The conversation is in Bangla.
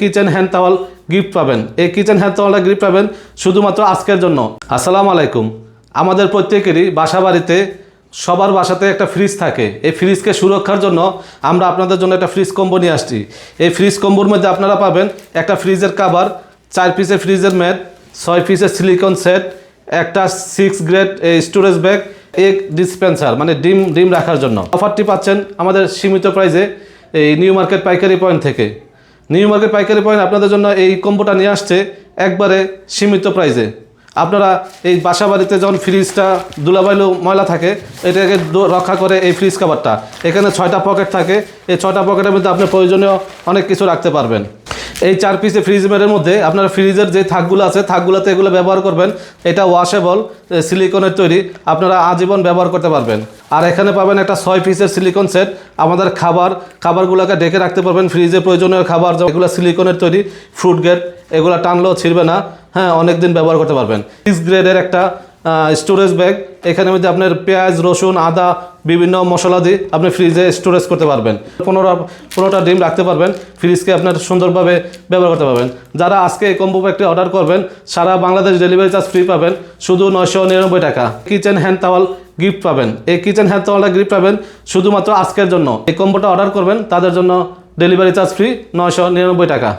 কিচেন হ্যান্ড টাওয়াল গিফট পাবেন। এই কিচেন হ্যান্ড টাওয়ালটা গিফট পাবেন শুধুমাত্র আজকের জন্য। আসসালামু আলাইকুম। আমাদের প্রত্যেকেরই বাসা বাড়িতে সবার বাসাতে একটা ফ্রিজ থাকে। এই ফ্রিজকে সুরক্ষার জন্য আমরা আপনাদের জন্য একটা ফ্রিজ কম্বো নিয়ে আসছি। এই ফ্রিজ কম্বোর মধ্যে আপনারা পাবেন একটা ফ্রিজের কাভার চার পিসের ফ্রিজের ম্যাট ছয় পিসের সিলিকন সেট একটা সিক্স গ্রেড স্টোরেজ ব্যাগ এক ডিসপেন্সার মানে ডিম ডিম রাখার জন্য। অফারটি পাচ্ছেন আমাদের সীমিত প্রাইজে এই নিউ মার্কেট পাইকারি পয়েন্ট থেকে। নিউ মার্কেট পাইকারি পয়েন্ট আপনাদের জন্য এই কম্বোটা নিয়ে আসছে একবারে সীমিত প্রাইজে আপনারা এই বাসা বাড়িতে যখন ফ্রিজটা দুলাবাইলো ময়লা থাকে, এটাকে রক্ষা করে এই ফ্রিজ কাভারটা এখানে ছয়টা পকেট থাকে, এই ছয়টা পকেটের মধ্যে আপনি প্রয়োজনীয় অনেক কিছু রাখতে পারবেন। এই চার পিসে ফ্রিজ মেরের মধ্যে আপনার ফ্রিজের যে থাকগুলো আছে, থাকগুলোতে এগুলো ব্যবহার করবেন। এটা ওয়াশেবল সিলিকনের তৈরি। আপনারা আজীবন ব্যবহার করতে পারবেন। আর এখানে পাবেন একটা ছয় পিসের সিলিকন সেট আমাদের খাবার, খাবারগুলোকে ডেকে রাখতে পারবেন। ফ্রিজে প্রয়োজনীয় খাবার এগুলো সিলিকনের তৈরি ফ্রুট গেট এগুলো টানলেও ছিঁড়বে না। হ্যাঁ অনেক দিন ব্যবহার করতে পারবেন। সিক্স গ্রেডের একটা স্টোরেজ ব্যাগ এখানের মধ্যে আপনার পেঁয়াজ, রসুন, আদা, বিভিন্ন মশলা দিয়ে আপনি ফ্রিজে স্টোরেজ করতে পারবেন। পনেরো, পনেরোটা ডিম রাখতে পারবেন ফ্রিজকে আপনার সুন্দরভাবে ব্যবহার করতে পারবেন। যারা আজকে এই কম্বো প্যাকটি অর্ডার করবেন, সারা বাংলাদেশ ডেলিভারি চার্জ ফ্রি পাবেন, শুধু নয়শো নিরানব্বই টাকা। কিচেন হ্যান্ড টাওয়াল গিফট পাবেন। এই কিচেন হ্যান্ড টাওয়ালটা গিফট পাবেন শুধুমাত্র আজকের জন্য। এই কম্বোটা অর্ডার করবেন, তাদের জন্য ডেলিভারি চার্জ ফ্রি নয়শো নিরানব্বই টাকা।